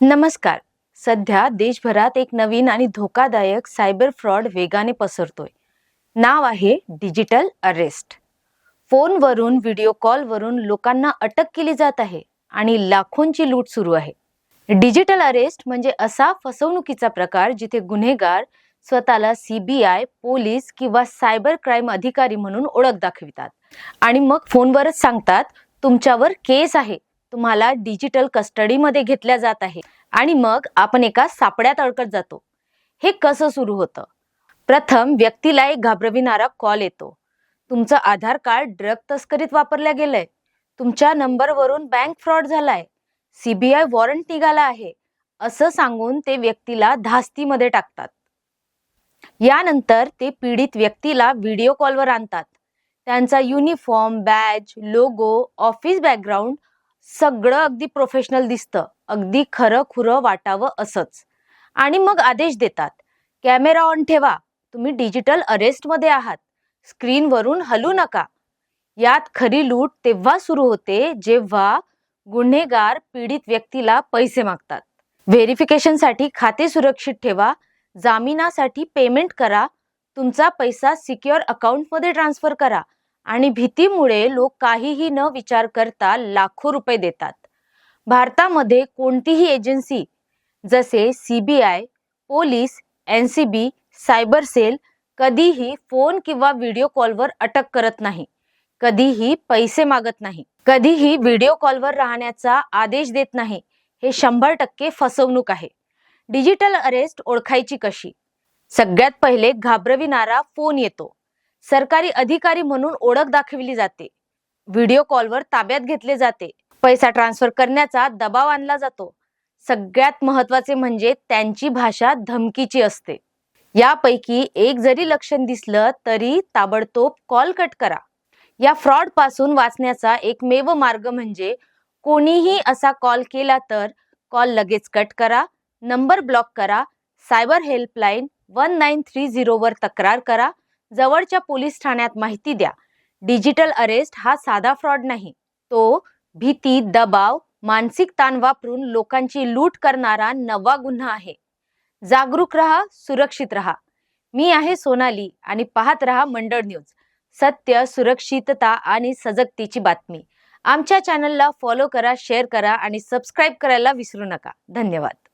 नमस्कार. सध्या देशभरात एक नवीन आणि धोकादायक सायबर फ्रॉड वेगाने पसरतोय. नाव आहे डिजिटल अरेस्ट. फोनवरून व्हिडिओ कॉलवरून लोकांना अटक केली जात आहे आणि लाखोंची लूट सुरू आहे. डिजिटल अरेस्ट म्हणजे असा फसवणुकीचा प्रकार जिथे गुन्हेगार स्वतःला सीबीआय पोलीस किंवा सायबर क्राईम अधिकारी म्हणून ओळख दाखवितात आणि मग फोनवरच सांगतात तुमच्यावर केस आहे. तुम्हाला डिजिटल कस्टडीमध्ये घेतल्या जात आहे. आणि मग आपण एका सापड्यात अडकत जातो. हे कसं सुरू होतं? प्रथम व्यक्तीला एक घाबरविणारा कॉल येतो. तुमचं आधार कार्ड ड्रग तस्करीत वापरल्या गेलंय. तुमच्या नंबरवरून बँक फ्रॉड झालाय. सीबीआय वॉरंट निघाला आहे. असं सांगून ते व्यक्तीला धास्तीमध्ये टाकतात. यानंतर ते पीडित व्यक्तीला व्हिडिओ कॉलवर आणतात. त्यांचा uniform badge logo office background सगळं अगदी प्रोफेशनल दिसतं. अगदी खरं खुरं वाटावं असंच. आणि मग आदेश देतात. कॅमेरा ऑन ठेवा. तुम्ही डिजिटल अरेस्टमध्ये आहात. स्क्रीनवरून हलू नका. यात खरी लूट तेव्हा सुरू होते जेव्हा गुन्हेगार पीडित व्यक्तीला पैसे मागतात. व्हेरिफिकेशनसाठी खाते सुरक्षित ठेवा. जामिनासाठी पेमेंट करा. तुमचा पैसा सिक्युअर अकाउंटमध्ये ट्रान्सफर करा. आणि भीतीमुळे लोक काहीही न विचार करता लाखो रुपये देतात. भारतामध्ये कोणतीही एजन्सी जसे CBI police N C B cyber cell कधीही फोन किंवा व्हिडिओ कॉलवर अटक करत नाही. कधीही पैसे मागत नाही. कधीही व्हिडिओ कॉलवर राहण्याचा आदेश देत नाही. हे शंभर टक्के फसवणूक आहे. डिजिटल अरेस्ट ओळखायची कशी? सगळ्यात पहिले घाबरविणारा फोन येतो. सरकारी अधिकारी म्हणून ओळख दाखविली जाते. व्हिडिओ कॉलवर ताब्यात घेतले जाते. पैसा ट्रान्सफर करण्याचा दबाव आणला जातो. सगळ्यात महत्त्वाचे म्हणजे त्यांची भाषा धमकीची असते. यापैकी एक जरी लक्षण दिसलं तरी ताबडतोब कॉल कट करा. या फ्रॉडपासून वाचण्याचा एकमेव मार्ग म्हणजे कोणीही असा कॉल केला तर कॉल लगेच कट करा नंबर ब्लॉक करा cyber helpline one nine three झिरोवर तक्रार करा जवळच्या पोलीस ठाण्यात माहिती द्या. डिजिटल अरेस्ट हा साधा फ्रॉड नाही. तो भीती दबाव मानसिक ताण वापरून लोकांची लूट करणारा नवा गुन्हा आहे. जागरूक रहा सुरक्षित रहा. मी आहे सोनाली आणि पाहत रहा मंडळ न्यूज. सत्य सुरक्षितता आणि सजगतेची बातमी. आमच्या चॅनलला फॉलो करा शेअर करा आणि सबस्क्राईब करायला विसरू नका. धन्यवाद.